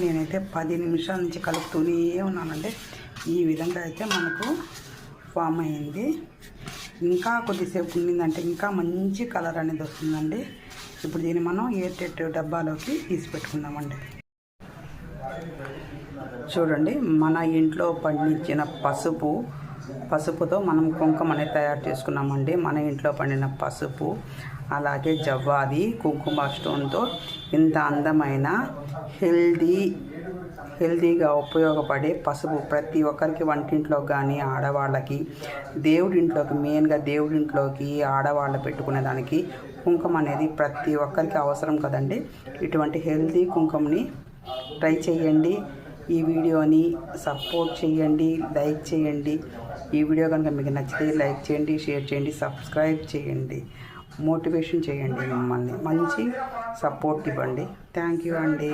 నేనైతే పది నిమిషాల నుంచి కలుపుతూనే ఉన్నానండి. ఈ విధంగా అయితే మనకు ఫామ్ అయింది ఇంకా కొద్దిసేపు ఉండిందంటే ఇంకా మంచి కలర్ అనేది వస్తుందండి. ఇప్పుడు దీన్ని మనం ఎయిర్ డబ్బాలోకి తీసి పెట్టుకుందామండి చూడండి మన ఇంట్లో పండించిన పసుపు పసుపుతో మనం కుంకుమ అనేది తయారు చేసుకున్నామండి. మన ఇంట్లో పండిన పసుపు అలాగే జవ్వాది కుంకుమ స్టోన్తో ఇంత అందమైన హెల్దీ హెల్దీగా ఉపయోగపడే పసుపు ప్రతి ఒక్కరికి వంటింట్లో కానీ ఆడవాళ్ళకి దేవుడింట్లోకి మెయిన్గా దేవుడింట్లోకి ఆడవాళ్ళు పెట్టుకునే దానికి కుంకుమ అనేది ప్రతి ఒక్కరికి అవసరం కదండి. ఇటువంటి హెల్దీ కుంకుమని ట్రై చేయండి. ఈ వీడియోని సపోర్ట్ చేయండి లైక్ చేయండి. ఈ వీడియో కనుక మీకు నచ్చితే లైక్ చేయండి షేర్ చేయండి సబ్స్క్రైబ్ చేయండి. మోటివేషన్ చేయండి మిమ్మల్ని. మంచి సపోర్ట్ ఇవ్వండి. థ్యాంక్ యూ అండి.